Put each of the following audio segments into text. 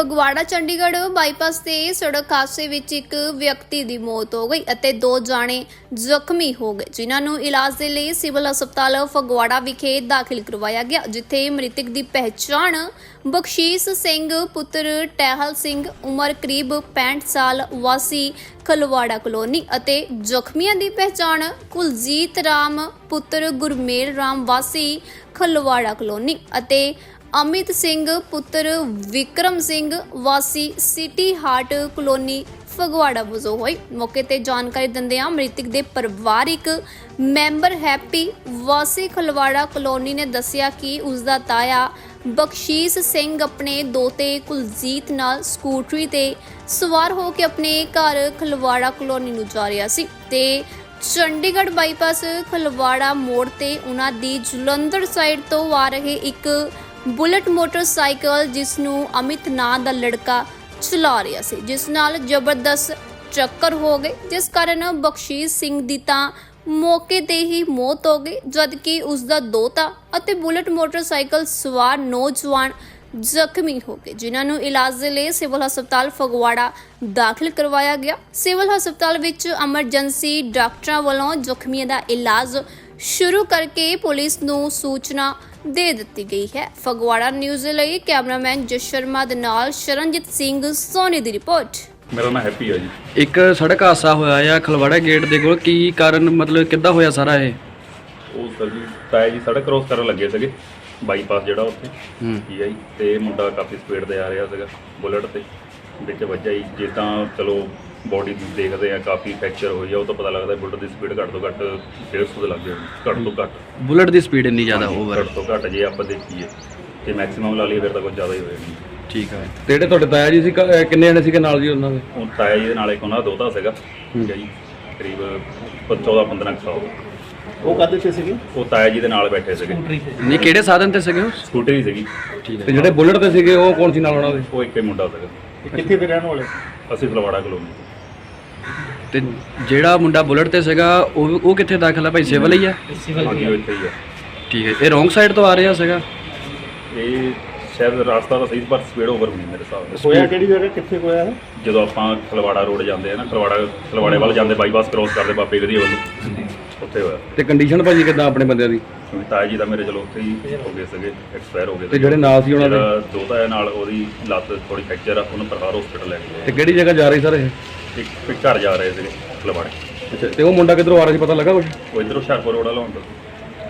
Phagwara, Chandigarh bypass ਤੇ ਸੜਕ ਹਾਦਸੇ ਵਿੱਚ ਇੱਕ ਵਿਅਕਤੀ ਦੀ ਮੌਤ ਹੋ ਗਈ ਅਤੇ ਦੋ ਜਾਣੇ ਜ਼ਖਮੀ ਹੋ ਗਏ, ਜਿਨ੍ਹਾਂ ਨੂੰ ਇਲਾਜ ਦੇ ਲਈ ਸਿਵਲ ਹਸਪਤਾਲ ਫਗਵਾੜਾ ਵਿਖੇ ਦਾਖਲ ਕਰਵਾਇਆ ਗਿਆ, ਜਿੱਥੇ ਮ੍ਰਿਤਕ ਦੀ ਪਹਿਚਾਣ ਬਖਸ਼ੀਸ਼ ਸਿੰਘ, ਪੁੱਤਰ ਟਹਿਲ ਸਿੰਘ, ਉਮਰ ਕਰੀਬ 65 ਸਾਲ ਵਾਸੀ ਖਲਵਾੜਾ ਕਲੋਨੀ ਅਤੇ ਜ਼ਖਮੀਆਂ ਦੀ ਪਹਿਚਾਣ ਕੁਲਜੀਤ ਰਾਮ, ਪੁੱਤਰ ਗੁਰਮੇਲ ਰਾਮ ਵਾਸੀ ਖਲਵਾੜਾ ਕਲੋਨੀ ਅਤੇ ਅਮਿਤ ਸਿੰਘ, ਪੁੱਤਰ ਵਿਕਰਮ ਸਿੰਘ, ਵਾਸੀ ਸਿਟੀ ਹਾਰਟ ਕਲੋਨੀ ਫਗਵਾੜਾ ਵਜੋਂ ਹੋਈ। ਮੌਕੇ ਤੇ ਜਾਣਕਾਰੀ ਦਿੰਦਿਆਂ ਮ੍ਰਿਤਕ ਦੇ ਪਰਿਵਾਰਿਕ ਮੈਂਬਰ ਹੈਪੀ ਵਾਸੀ ਖਲਵਾੜਾ ਕਲੋਨੀ ਨੇ ਦੱਸਿਆ ਕਿ ਉਸ ਦਾ ਤਾਇਆ ਬਖਸ਼ੀਸ਼ ਸਿੰਘ ਆਪਣੇ ਦੋਤੇ ਕੁਲਜੀਤ ਨਾਲ ਸਕੂਟਰੀ ਤੇ ਸਵਾਰ ਹੋ ਕੇ ਆਪਣੇ ਘਰ ਖਲਵਾੜਾ ਕਲੋਨੀ ਨੂੰ ਜਾ ਰਿਹਾ ਸੀ ਤੇ ਚੰਡੀਗੜ੍ਹ ਬਾਈਪਾਸ ਖਲਵਾੜਾ ਮੋੜ ਤੇ ਉਹਨਾਂ ਦੀ ਜਲੰਧਰ ਸਾਈਡ ਤੋਂ ਆ ਰਹੇ ਇੱਕ ਬੁਲਟ ਮੋਟਰਸਾਈਕਲ ਜਿਸ ਨੂੰ ਅਮਿਤ ਨਾਂ ਦਾ ਲੜਕਾ ਚਲਾ ਰਿਹਾ ਸੀ, ਜਿਸ ਨਾਲ ਜ਼ਬਰਦਸਤ ਟੱਕਰ ਹੋ ਗਈ ਜਿਸ ਕਾਰਨ ਬਖਸ਼ੀਸ਼ ਸਿੰਘ ਦੀ ਤਾਂ ਮੌਕੇ ਤੇ ਹੀ ਮੌਤ ਹੋ ਗਈ, ਜਦਕਿ ਉਸ ਦਾ ਦੋਤਾ ਅਤੇ ਬੁਲਟ ਮੋਟਰਸਾਈਕਲ ਸਵਾਰ ਨੌਜਵਾਨ ਜ਼ਖਮੀ ਹੋ ਗਏ, ਜਿਨ੍ਹਾਂ ਨੂੰ ਇਲਾਜ ਦੇ ਲਈ ਸਿਵਲ ਹਸਪਤਾਲ ਫਗਵਾੜਾ ਦਾਖਲ ਕਰਵਾਇਆ ਗਿਆ। ਸਿਵਲ ਹਸਪਤਾਲ ਵਿੱਚ ਐਮਰਜੈਂਸੀ ਡਾਕਟਰਾਂ ਵੱਲੋਂ ਜ਼ਖਮੀਆਂ ਦਾ ਇਲਾਜ ਸ਼ੁਰੂ ਕਰਕੇ ਪੁਲਿਸ ਨੂੰ ਸੂਚਨਾ ਦੇ ਦਿੱਤੀ ਗਈ ਹੈ। ਫਗਵਾੜਾ ਨਿਊਜ਼ ਲਈ ਕੈਮਰਾਮੈਨ ਜਸ ਸ਼ਰਮਾ ਦੇ ਨਾਲ ਸ਼ਰਨਜੀਤ ਸਿੰਘ ਸੋਨੀ ਦੀ ਰਿਪੋਰਟ। ਮੇਰਾ ਨਾਮ ਹੈਪੀ ਆ ਜੀ। ਇੱਕ ਸੜਕ ਹਾਦਸਾ ਹੋਇਆ ਆ ਖਲਵਾੜਾ ਗੇਟ ਦੇ ਕੋਲ। ਕੀ ਕਾਰਨ ਮਤਲਬ ਕਿੱਦਾਂ ਹੋਇਆ ਸਾਰਾ ਇਹ? ਉਹ ਸਰ ਜੀ ਤਾਇਆ ਜੀ ਸੜਕ ਕ੍ਰੋਸ ਕਰਨ ਲੱਗੇ ਸੀਗੇ ਬਾਈਪਾਸ ਜਿਹੜਾ ਉੱਥੇ ਹੂੰ। ਠੀਕ ਹੈ ਜੀ ਤੇ ਮੁੰਡਾ ਕਾਫੀ ਸਪੀਡ ਤੇ ਆ ਰਿਹਾ ਸੀਗਾ ਬੁਲਟ ਤੇ ਵਿੱਚ ਵੱਜਾ ਜੀ। ਜੇ ਤਾਂ ਚਲੋ ਬੋਡੀ ਦੇਖਦੇ ਆ ਕਾਫੀ ਫ੍ਰੈਕਚਰ ਹੋਈ ਆ ਉਹ ਤਾਂ ਪਤਾ ਲੱਗਦਾ ਬੁਲਟ ਦੀ ਸਪੀਡ ਘੱਟ ਤੋਂ ਘੱਟ 150 ਦੇ ਲੱਗ ਗਈ ਘੱਟ ਤੋਂ ਘੱਟ। ਬੁਲਟ ਦੀ ਸਪੀਡ ਇੰਨੀ ਜ਼ਿਆਦਾ ਓਵਰ ਘੱਟ ਤੋਂ ਘੱਟ ਜੇ ਆਪਾਂ ਦੇਖੀਏ ਤੇ ਮੈਕਸਿਮਮ ਲਾ ਲਈਏ ਫਿਰ ਤਾਂ ਕੁਝ ਜ਼ਿਆਦਾ ਹੀ ਹੋਏਗਾ ਠੀਕ ਹੈ ਤੇ ਜਿਹੜੇ ਤੁਹਾਡੇ ਤਾਇਆ ਜੀ ਸੀ ਕ- ਕਿੰਨੇ ਜਣੇ ਸੀਗੇ ਨਾਲ ਜੀ ਉਹਨਾਂ ਦੇ? ਉਹ ਤਾਇਆ ਜੀ ਦੇ ਨਾਲ ਇੱਕ ਉਹਨਾਂ ਦਾ ਦੋਤਾ ਸੀਗਾ ਠੀਕ ਹੈ ਜੀ ਕਰੀਬ 14 15 ਸਾਲ। ਉਹ ਕਾਹਦੇ ਤੇ ਸੀਗੇ? ਉਹ ਤਾਇਆ ਜੀ ਦੇ ਨਾਲ ਬੈਠੇ ਸੀਗੇ। ਨਹੀਂ ਕਿਹੜੇ ਸਾਧਨ ਤੇ ਸੀਗੇ ਉਹ? ਸਕੂਟਰੀ ਸੀਗੀ। ਠੀਕ ਤੇ ਜਿਹੜੇ ਬੁਲਟ ਤੇ ਸੀਗੇ ਉਹ ਕੌਣ ਸੀ ਨਾਲ ਉਹਨਾਂ ਦੇ? ਉਹ ਇੱਕ ਹੀ ਮੁੰਡਾ ਸੀਗਾ। ਕਿੱਥੇ ਦੇ ਰਹਿਣ ਵਾਲੇ? ਅਸੀਂ ਫਲਵਾੜਾ ਕਲੋਨੀ। ਤੇ ਜਿਹੜਾ ਮੁੰਡਾ ਬੁਲਟ ਤੇ ਸੀਗਾ ਉਹ ਉਹ ਕਿੱਥੇ ਦਾਖਲ ਆ ਭਾਈ? ਸਿਵਲ ਹੀ ਆ? ਹਾਂਜੀ ਉਹ ਇੱਥੇ ਹੀ ਆ। ਠੀਕ ਹੈ। ਇਹ ਰੋਂਗ ਸਾਈਡ ਤੋਂ ਆ ਰਿਹਾ ਸੀਗਾ? ਇਹ ਸ਼ਾਇਦ ਰਸਤਾ ਤਾਂ ਸਹੀ ਪਰ ਸਪੀਡ ਓਵਰ ਹੋਣੀ ਮੇਰੇ ਹਿਸਾਬ ਨਾਲ। ਹੋਇਆ ਕਿਹੜੀ ਜਗ੍ਹਾ? ਕਿੱਥੇ ਹੋਇਆ ਹੈ ਜਦੋਂ ਆਪਾਂ ਖਲਵਾੜਾ ਰੋਡ ਜਾਂਦੇ ਆ ਨਾ ਖਲਵਾੜਾ ਖਲਵਾੜੇ ਵੱਲ ਜਾਂਦੇ ਬਾਈਪਾਸ ਕ੍ਰੋਸ ਕਰਦੇ ਬਾਬੇ ਗਦੀ ਵੱਲ। ਉੱਥੇ ਹੋਇਆ। ਤੇ ਕੰਡੀਸ਼ਨ ਭਾਜੀ ਕਿਦਾਂ ਆਪਣੇ ਬੰਦਿਆਂ ਦੀ? ਕਿਉਂਕਿ ਜੀ ਦਾ ਮੇਰੇ ਚਲੋ ਉੱਥੇ ਹੀ ਹੋ ਗਏ ਸੀਗੇ ਐਕਸਪਾਇਰ ਹੋ ਗਏ ਤੇ ਜਿਹੜੇ ਨਾਲ ਸੀ ਉਹਨਾਂ ਦੇ? ਜਿਹੜਾ ਦੋਤਾ ਹੈ ਨਾਲ ਉਹਦੀ ਲੱਤ ਥੋੜੀ ਫ੍ਰੈਕਚਰ ਆ ਉਹਨੂੰ ਪ੍ਰਕਾਰ ਹਸਪੀਟਲ ਲੈ ਕੇ ਤੇ ਕਿਹੜੀ ਜਗ੍ਹਾ ਜਾ ਰਹੀ ਸਰ ਇਹ? ਗਏ ਇੱਕ ਇੱਕ ਘਰ ਜਾ ਰਹੇ ਸੀਗੇ ਖਲਵਾੜੇ ਅੱਛਾ ਤੇ ਉਹ ਮੁੰਡਾ ਕਿੱਧਰੋਂ ਆ ਰਿਹਾ ਸੀ ਪਤਾ ਲੱਗਾ ਕੁਝ ਉਹ ਇਧਰੋਂ ਹੁਸ਼ਿਆਰਪੁਰ ਰੋਡ ਵਾਲਾ ਹੁੰਦਾ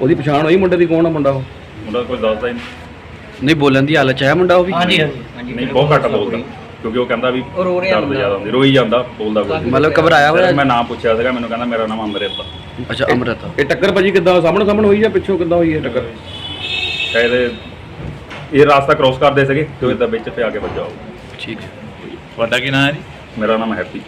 ਉਹਦੀ ਪਛਾਣ ਹੋਈ ਮੁੰਡੇ ਦੀ ਕੌਣ ਆ ਮੁੰਡਾ ਉਹ? ਮੁੰਡਾ ਕੋਈ ਦੱਸਦਾ ਹੀ ਨਹੀਂ। ਨਹੀਂ ਬੋਲਣ ਦੀ ਹਾਲਤ ਚ ਹੈ ਮੁੰਡਾ ਉਹ ਵੀ? ਨਹੀਂ ਬਹੁਤ ਘੱਟ ਬੋਲਦਾ। ਕਿਉਂਕਿ ਉਹ ਕਹਿੰਦਾ ਵੀ ਦਰਦ ਜ਼ਿਆਦਾ ਹੁੰਦੀ। ਰੋਈ ਜਾਂਦਾ ਬੋਲਦਾ ਕੋਈ ਮਤਲਬ ਘਬਰਾਇਆ ਹੋਇਆ? ਮੈਂ ਨਾਮ ਪੁੱਛਿਆ ਸੀਗਾ ਮੈਨੂੰ ਕਹਿੰਦਾ ਮੇਰਾ ਨਾਮ ਅੰਮ੍ਰਿਤ ਆ। ਅੱਛਾ ਅੰਮ੍ਰਿਤ ਇਹ ਟੱਕਰ ਭਾਜੀ ਕਿੱਦਾਂ ਸਾਹਮਣੇ ਸਾਹਮਣੇ ਹੋਈ ਜਾਂ ਪਿੱਛੋਂ ਕਿੱਦਾਂ ਹੋਈ ਇਹ ਟੱਕਰ? ਸ਼ਾਇਦ ਇਹ ਰਾਸਤਾ ਕ੍ਰੋਸ ਕਰਦੇ ਸੀਗੇ ਤੇ ਉਹ ਇਦਾਂ ਵਿੱਚ ਤੇ ਆ ਕੇ ਵੱਜਾ ਹੋਊ ਠੀਕ ਹੈ। ਤੁਹਾਡਾ ਕੀ ਨਾਮ ਹੈ ਜੀ? ਮੇਰਾ ਨਾਮ ਹੈਪੀ